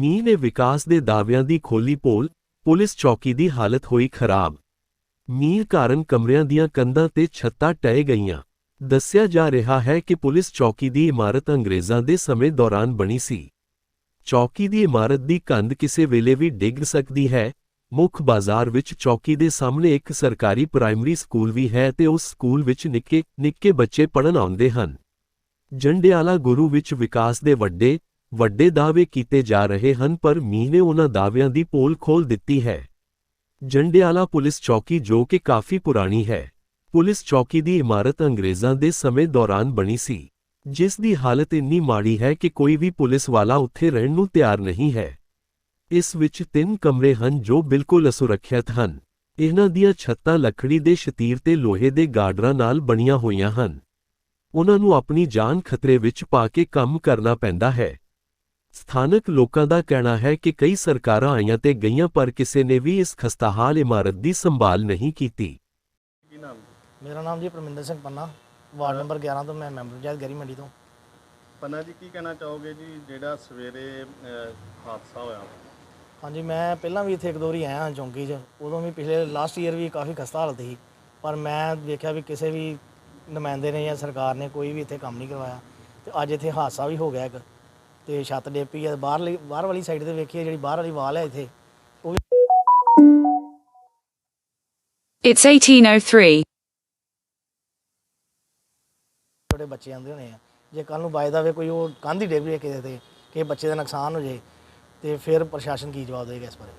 ਮੀਂਹ ਨੇ ਵਿਕਾਸ ਦੇ ਦਾਅਵਿਆਂ ਦੀ ਖੋਲੀ ਪੋਲ ਪੁਲਿਸ ਚੌਕੀ ਦੀ ਹਾਲਤ ਹੋਈ ਖਰਾਬ। ਮੀਂਹ ਕਾਰਨ ਕਮਰਿਆਂ ਦੀਆਂ ਕੰਧਾਂ ਤੇ ਛੱਤਾਂ ਟਹਿ ਗਈਆਂ। ਦੱਸਿਆ ਜਾ ਰਿਹਾ ਹੈ ਕਿ ਪੁਲਿਸ ਚੌਕੀ ਦੀ ਇਮਾਰਤ ਅੰਗਰੇਜ਼ਾਂ ਦੇ ਸਮੇਂ ਦੌਰਾਨ ਬਣੀ ਸੀ। ਚੌਕੀ ਦੀ ਇਮਾਰਤ ਦੀ ਕੰਧ ਕਿਸੇ ਵੇਲੇ ਵੀ ਡਿੱਗ ਸਕਦੀ ਹੈ। ਮੁੱਖ ਬਾਜ਼ਾਰ ਵਿੱਚ ਚੌਕੀ ਦੇ ਸਾਹਮਣੇ ਇੱਕ ਸਰਕਾਰੀ ਪ੍ਰਾਇਮਰੀ ਸਕੂਲ ਵੀ ਹੈ ਤੇ ਉਸ ਸਕੂਲ ਵਿੱਚ ਨਿੱਕੇ ਨਿੱਕੇ ਬੱਚੇ ਪੜ੍ਹਨ ਆਉਂਦੇ ਹਨ। ਜੰਡਿਆਲਾ ਗੁਰੂ ਵਿੱਚ ਵਿਕਾਸ ਦੇ ਵੱਡੇ ਵੱਡੇ ਦਾਅਵੇ ਕੀਤੇ ਜਾ ਰਹੇ ਹਨ, ਪਰ ਮੀਂਹ ਨੇ ਉਹਨਾਂ ਦਾਅਵਿਆਂ ਦੀ ਪੋਲ ਖੋਲ ਦਿੱਤੀ ਹੈ। ਜੰਡਿਆਲਾ ਪੁਲਿਸ ਚੌਕੀ, ਜੋ ਕਿ ਕਾਫੀ ਪੁਰਾਣੀ ਹੈ। ਪੁਲਿਸ ਚੌਕੀ ਦੀ ਇਮਾਰਤ ਅੰਗਰੇਜ਼ਾਂ ਦੇ ਸਮੇਂ ਦੌਰਾਨ ਬਣੀ ਸੀ, ਜਿਸ ਦੀ ਹਾਲਤ ਇੰਨੀ ਮਾੜੀ ਹੈ ਕਿ ਕੋਈ ਵੀ ਪੁਲਿਸ ਵਾਲਾ ਉੱਥੇ ਰਹਿਣ ਨੂੰ ਤਿਆਰ ਨਹੀਂ ਹੈ। ਇਸ ਵਿੱਚ ਤਿੰਨ ਕਮਰੇ ਹਨ, ਜੋ ਬਿਲਕੁਲ ਅਸੁਰੱਖਿਅਤ ਹਨ। ਇਹਨਾਂ ਦੀਆਂ ਛੱਤਾਂ ਲੱਕੜੀ ਦੇ ਸ਼ਤੀਰ ਤੇ ਲੋਹੇ ਦੇ ਗਾਰਡਰਾਂ ਨਾਲ ਬਣੀਆਂ ਹੋਈਆਂ ਹਨ। ਉਹਨਾਂ ਨੂੰ ਆਪਣੀ ਜਾਨ ਖਤਰੇ ਵਿੱਚ ਪਾ ਕੇ ਕੰਮ ਕਰਨਾ ਪੈਂਦਾ ਹੈ। ਸਥਾਨਕ ਲੋਕਾਂ ਦਾ ਕਹਿਣਾ ਹੈ ਕਿ ਕਈ ਸਰਕਾਰਾਂ ਆਈਆਂ ਤੇ ਗਈਆਂ ਪਰ ਕਿਸੇ ਨੇ ਵੀ ਇਸ ਖਸਤਾਹਾਲ ਇਮਾਰਤ ਦੀ ਸੰਭਾਲ ਨਹੀਂ ਕੀਤੀ। ਕੀ ਨਾਮ ਜੀ? ਮੇਰਾ ਨਾਮ ਜੀ ਪਰਮਿੰਦਰ ਸਿੰਘ ਪੰਨਾ ਵਾਰਡ ਨੰਬਰ 11 ਤੋਂ ਮੈਂ ਮੈਂਬਰ ਪੰਚਾਇਤ ਗੈਰੀ ਮੰਡੀ ਤੋਂ। ਪੰਨਾ ਜੀ ਕੀ ਕਹਿਣਾ ਚਾਹੋਗੇ ਜੀ? ਜਿਹੜਾ ਸਵੇਰੇ ਹਾਦਸਾ ਹੋਇਆ। ਹਾਂਜੀ ਮੈਂ ਪਹਿਲਾਂ ਵੀ ਇੱਥੇ ਇੱਕ ਦੋ ਵਾਰੀ ਆਇਆ ਹਾਂ ਚੌਂਕੀ 'ਚ। ਉਦੋਂ ਵੀ ਪਿਛਲੇ ਲਾਸਟ ਈਅਰ ਵੀ ਕਾਫੀ ਖਸਤਾ ਹਾਲਤ ਸੀ। ਪਰ ਮੈਂ ਦੇਖਿਆ ਵੀ ਕਿਸੇ ਵੀ ਨੁਮਾਇੰਦੇ ਨੇ ਜਾਂ ਸਰਕਾਰ ਨੇ ਕੋਈ ਵੀ ਇੱਥੇ ਕੰਮ ਨਹੀਂ ਕਰਵਾਇਆ। ਤੇ ਅੱਜ ਇੱਥੇ ਹਾਦਸਾ ਵੀ ਹੋ ਗਿਆ ਇੱਕ। ਤੇ ਛੱਤ ਡੇਪੀ ਹੈ ਬਾਹਰਲੀ ਬਾਹਰ ਵਾਲੀ ਸਾਈਡ ਤੇ ਵੇਖੀਏ ਜਿਹੜੀ ਬਾਹਰ ਵਾਲੀ ਵਾਲ ਹੈ ਇੱਥੇ ਉਹ ਵੀ It's 1803. ਛੋਟੇ ਬੱਚੇ ਆਉਂਦੇ ਹੋਣੇ ਆ ਜੇ ਕੱਲ ਨੂੰ ਬਾਏ ਦਾ ਵੇ ਕੋਈ ਉਹ ਕੰਧ ਹੀ ਡਿੱਗ ਜੇ ਕਿਸੇ ਤੇ ਕਿ ਬੱਚੇ ਦਾ ਨੁਕਸਾਨ ਹੋ ਜੇ ਤੇ ਫਿਰ ਪ੍ਰਸ਼ਾਸਨ ਕੀ ਜਵਾਬ ਦੇਗਾ ਇਸ ਬਾਰੇ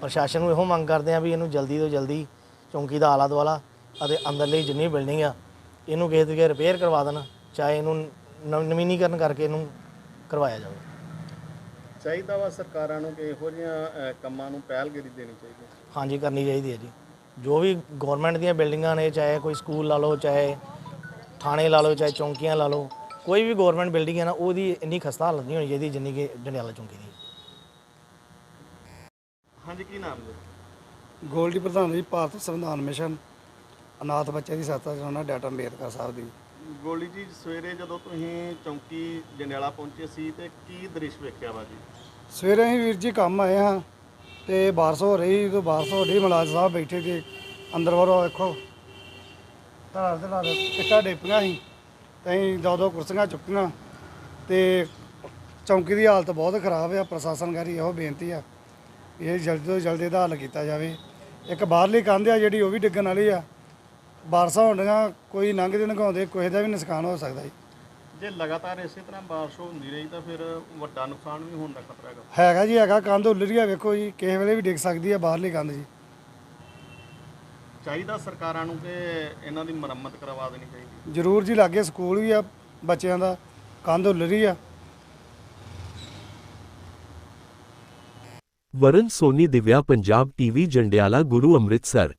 ਪ੍ਰਸ਼ਾਸਨ ਨੂੰ ਇਹੋ ਮੰਗ ਕਰਦੇ ਆ ਵੀ ਇਹਨੂੰ ਜਲਦੀ ਤੋਂ ਜਲਦੀ ਚੌਂਕੀ ਦਾ ਆਲਾ ਦੁਆਲਾ ਅਤੇ ਅੰਦਰਲੀ ਜਿੰਨੀ ਬਿਲਡਿੰਗ ਆ ਇਹਨੂੰ ਕਿਸੇ ਤਰੀਕੇ ਰਿਪੇਅਰ ਕਰਵਾ ਦੇਣ ਚਾਹੇ ਇਹਨੂੰ ਨਵ- ਨਵੀਨੀਕਰਨ ਕਰਕੇ ਇਹਨੂੰ ਕਰਵਾਇਆ ਜਾਵੇ। ਚਾਹੀਦਾ ਵਾ ਸਰਕਾਰਾਂ ਨੂੰ ਕਿ ਇਹੋ ਜਿਹੀਆਂ ਕੰਮਾਂ ਨੂੰ ਪਹਿਲਗਿਰੀ ਦੇਣੀ ਚਾਹੀਦੀ ਹੈ। ਹਾਂਜੀ ਕਰਨੀ ਚਾਹੀਦੀ ਹੈ ਜੀ। ਜੋ ਵੀ ਗਵਰਨਮੈਂਟ ਦੀਆਂ ਬਿਲਡਿੰਗਾਂ ਨੇ ਚਾਹੇ ਕੋਈ ਸਕੂਲ ਲਾ ਲਓ ਚਾਹੇ ਥਾਣੇ ਲਾ ਲਓ ਚਾਹੇ ਚੌਂਕੀਆਂ ਲਾ ਲਓ ਕੋਈ ਵੀ ਗਵਰਨਮੈਂਟ ਬਿਲਡਿੰਗ ਹੈ ਨਾ ਉਹਦੀ ਇੰਨੀ ਖਸਤਾ ਹਾਲਤ ਨਹੀਂ ਹੋਣੀ ਚਾਹੀਦੀ ਜਿੰਨੀ ਕਿ ਜੰਡਿਆਲਾ ਚੌਂਕੀ ਦੀ। ਹਾਂਜੀ ਕੀ ਨਾਮ ਜੀ? ਗੋਲਡੀ ਪ੍ਰਧਾਨ ਜੀ ਭਾਰਤ ਸੰਵਿਧਾਨ ਮਿਸ਼ਨ ਅਨਾਥ ਬੱਚੇ ਦੀ ਸਹਾਇਤਾ ਚਾਹੁੰਦਾ ਡਾਟਾ ਅੰਬੇਦਕਰ ਸਾਹਿਬ ਦੀ। ਗੋਲੀ ਜੀ, ਸਵੇਰੇ ਜਦੋਂ ਤੁਸੀਂ ਚੌਂਕੀ ਜੰਡਿਆਲਾ ਪਹੁੰਚੇ ਸੀ ਤੇ ਕੀ ਦ੍ਰਿਸ਼ ਵੇਖਿਆ ਵਾ ਜੀ? ਸਵੇਰੇ ਅਸੀਂ ਵੀਰ ਜੀ ਕੰਮ ਆਏ ਹਾਂ ਤੇ ਬਾਰਿਸ਼ ਹੋ ਰਹੀ ਤੇ ਬਾਰਿਸ਼ ਹੋ ਰਹੀ ਮਲਾਜ ਸਾਹਿਬ ਬੈਠੇ ਤੇ ਅੰਦਰ ਵਰੋ ਵੇਖੋ। ਧਾਰ ਦੇ ਨਾਲ ਇੱਟਾਂ ਡੇਪੀਆਂ ਸੀ ਤੇ ਅਸੀਂ ਦੋ ਦੋ ਕੁਰਸੀਆਂ ਚੁੱਕੀਆਂ ਤੇ ਚੌਂਕੀ ਦੀ ਹਾਲਤ ਬਹੁਤ ਖਰਾਬ ਆ, ਪ੍ਰਸ਼ਾਸਨ ਗਾਰੀ ਇਹੋ ਬੇਨਤੀ ਆ ਵੀ ਇਹ ਜਲਦੀ ਤੋਂ ਜਲਦੀ ਇਹਦਾ ਹੱਲ ਕੀਤਾ ਜਾਵੇ। ਇੱਕ ਬਾਹਰਲੀ ਕੰਧ ਆ ਜਿਹੜੀ, ਉਹ ਵੀ ਡਿੱਗਣ ਵਾਲੀ ਆ। ਬਾਰਿਸ਼ਾਂ ਹੋਣੀਆਂ ਕੋਈ ਲੰਘਦੇ ਨਗਾਉਂਦੇ ਕਿਸੇ ਦਾ ਵੀ ਨੁਕਸਾਨ ਹੋ ਸਕਦਾ ਜੀ। ਜੇ ਲਗਾਤਾਰ ਇਸੇ ਤਰ੍ਹਾਂ ਬਾਰਿਸ਼ ਹੁੰਦੀ ਰਹੀ ਤਾਂ ਫਿਰ ਵੱਡਾ ਨੁਕਸਾਨ ਵੀ ਹੋਣ ਦਾ ਖਤਰਾ ਹੈਗਾ। ਹੈਗਾ ਜੀ ਹੈਗਾ ਕੰਧ ਉੱਲ ਰਹੀ ਆ ਵੇਖੋ ਜੀ ਕਿਸੇ ਵੇਲੇ ਵੀ ਡਿੱਗ ਸਕਦੀ ਆ ਬਾਹਰਲੀ ਕੰਧ ਜੀ। ਚਾਹੀਦਾ ਸਰਕਾਰਾਂ ਨੂੰ ਕਿ ਇਹਨਾਂ ਦੀ ਮੁਰੰਮਤ ਕਰਵਾ ਦੇਣੀ ਚਾਹੀਦੀ ਜ਼ਰੂਰ ਜੀ ਲਾਗੇ ਸਕੂਲ ਵੀ ਆ ਬੱਚਿਆਂ ਦਾ ਕੰਧ ਉੱਲ ਰਹੀ ਆ। ਵਰਨ ਸੋਨੀ ਦਿਵਿਆ ਪੰਜਾਬ ਟੀਵੀ ਜੰਡਿਆਲਾ ਗੁਰੂ ਅੰਮ੍ਰਿਤਸਰ।